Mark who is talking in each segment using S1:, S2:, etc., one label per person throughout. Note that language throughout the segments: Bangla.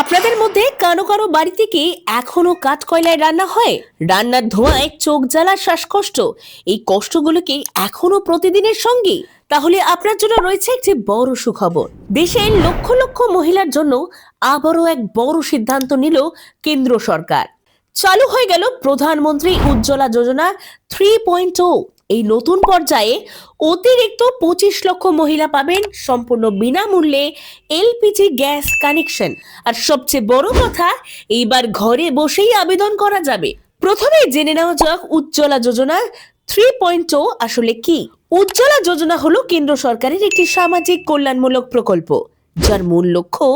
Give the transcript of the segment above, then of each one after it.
S1: আপনাদের মধ্যে কারও কারও বাড়িতে কি এখনও কাঠ কয়লায় রান্না হয়? রান্নার ধোঁয়ায় চোখ জ্বালা শ্বাসকষ্ট, এই কষ্টগুলো কি এখনও প্রতিদিনের সঙ্গে? তাহলে আপনার জন্য রয়েছে একটি বড় সুখবর। দেশের লক্ষ লক্ষ মহিলার জন্য আবারও এক বড় সিদ্ধান্ত নিল কেন্দ্র সরকার। চালু হয়ে গেল প্রধানমন্ত্রী উজ্জ্বলা যোজনা থ্রি পয়েন্ট এই নতুন পর্যায়ে অতিরিক্ত পঁচিশ লক্ষ মহিলা পাবেন সম্পূর্ণ বিনামূল্যে এলপিজি গ্যাস কানেকশন। আর সবচেয়ে বড় কথা, এইবার ঘরে বসেই আবেদন করা যাবে। প্রথমে জেনে নেওয়া যাক উজ্জ্বলা যোজনা থ্রি পয়েন্ট আসলে কি। উজ্জ্বলা যোজনা হলো কেন্দ্র সরকারের একটি সামাজিক কল্যাণমূলক প্রকল্প। যার মূল লক্ষ্য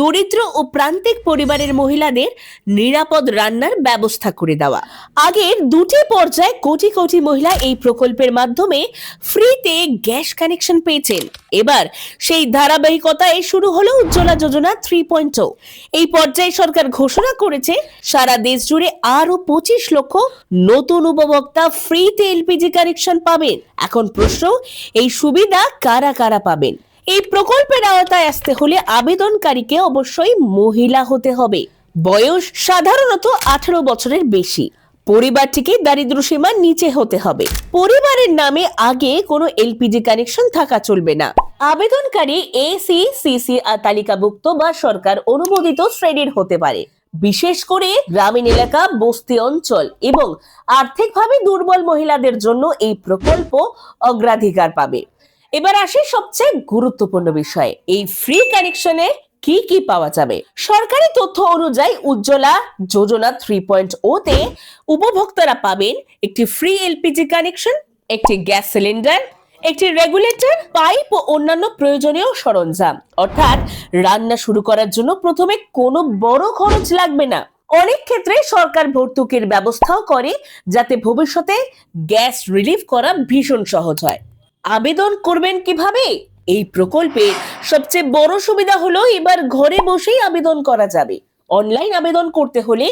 S1: দরিদ্র ও প্রান্তিক পরিবারের মহিলাদের নিরাপদ রান্নার ব্যবস্থা করে দেওয়া। আগের দুটি পর্যায়ে কোটি কোটি মহিলা এই প্রকল্পের মাধ্যমে ফ্রিতে গ্যাস কানেকশন পেয়েছেন। এবার সেই ধারাবাহিকতায় শুরু হলো উজ্জ্বলা যোজনা থ্রি পয়েন্ট এই পর্যায়ে সরকার ঘোষণা করেছে, সারা দেশ জুড়ে আরও পঁচিশ লক্ষ নতুন উপভোক্তা ফ্রিতে এলপিজি কানেকশন পাবেন। এখন প্রশ্ন, এই সুবিধা কারা কারা পাবেন? এই প্রকল্পের আওতায় আসতে হলে আবেদনকারীকে অবশ্যই মহিলা হতে হবে। বয়স সাধারণত আঠারো বছরের বেশি। পরিবারটিকে দারিদ্র সীমার নিচে হতে হবে। পরিবারের নামে আগে কোনো এলপিজি কানেকশন থাকা চলবে না। আবেদনকারী এসি সিসি তালিকাভুক্ত বা সরকার অনুমোদিত শ্রেণির হতে পারে। বিশেষ করে গ্রামীণ এলাকা, বস্তি অঞ্চল এবং আর্থিকভাবে দুর্বল মহিলাদের জন্য এই প্রকল্প অগ্রাধিকার পাবে। এবার আসি সবচেয়ে গুরুত্বপূর্ণ বিষয়। এই ফ্রি কানেকশনে কি কি পাওয়া যাবে? সরকারি তথ্য অনুযায়ী উজ্জ্বলা যোজনা থ্রি পয়েন্ট ও তে উপভোক্তারা পাবেন একটি ফ্রি এলপিজি কানেকশন একটি গ্যাস সিলিন্ডার, একটি রেগুলেটর পাইপ ও অন্যান্য প্রয়োজনীয় সরঞ্জাম। অর্থাৎ রান্না শুরু করার জন্য প্রথমে কোনো বড় খরচ লাগবে না। অনেক ক্ষেত্রে সরকার ভর্তুকির ব্যবস্থাও করে যাতে ভবিষ্যতে গ্যাস রিলিফ করা ভীষণ সহজ হয়। আবেদন করবেন কীভাবে? এই প্রকল্পে সবচেয়ে বড় সুবিধা হলো এবার ঘরে বসেই আবেদন করা যাবে। অনলাইন আবেদন করতে হলে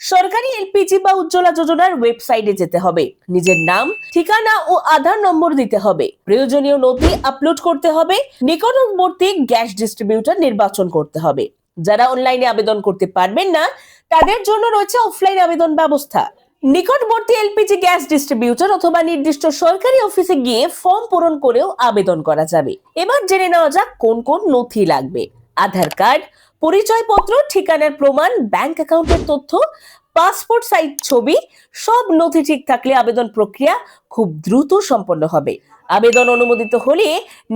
S1: সরকারি এলপিজি বা উজ্জ্বলা যোজনার ওয়েবসাইটে যেতে হবে। নিজের নাম, ঠিকানা ও আধার নম্বর দিতে হবে। প্রয়োজনীয় নথি আপলোড করতে হবে। নিকটবর্তী গ্যাস ডিস্ট্রিবিউটর নির্বাচন করতে হবে। যারা অনলাইনে আবেদন করতে পারবেন না, তাদের জন্য রয়েছে অফলাইন আবেদন ব্যবস্থা। নিকটবর্তী এলপিজি গ্যাস ডিস্ট্রিবিউটর অথবা নির্দিষ্ট সরকারি অফিসে গিয়ে ফর্ম পূরণ করেও আবেদন করা যাবে। এবার জেনে নেওয়া যাক কোন কোন নথি লাগবে। আধার কার্ড, পরিচয়পত্র, ঠিকানার প্রমাণ, ব্যাংক অ্যাকাউন্টের তথ্য, পাসপোর্ট সাইজ ছবি, সব নথি ঠিক থাকলে আবেদন প্রক্রিয়া খুব দ্রুত সম্পন্ন হবে। আবেদন অনুমোদিত হলে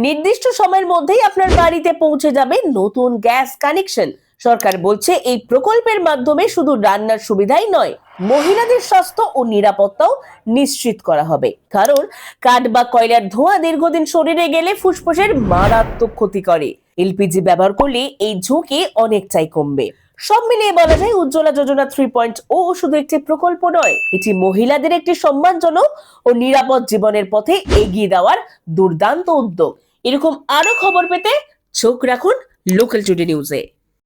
S1: নির্দিষ্ট সময়ের মধ্যেই আপনার বাড়িতে পৌঁছে যাবে নতুন গ্যাস কানেকশন। সরকার বলছে এই প্রকল্পের মাধ্যমে শুধু রান্নার সুবিধাই নয়, মহিলাদের স্বাস্থ্য ও নিরাপত্তাও নিশ্চিত করা হবে। কারণ কাঠ বা কয়লার ধোঁয়া দীর্ঘদিন শরীরে গেলে ফুসফুসের মারাত্মক ক্ষতি করে। এলপিজি ব্যবহার করলে এই ঝুঁকি অনেকটাই কমবে। সব মিলিয়ে বলা যায় Ujjwala Yojana three point O শুধু একটি প্রকল্প নয়, এটি মহিলাদের একটি সম্মানজনক ও নিরাপদ জীবনের পথে এগিয়ে দেওয়ার দুর্দান্ত উদ্যোগ। এরকম আরও খবর পেতে চোখ রাখুন লোকাল টুডে নিউজে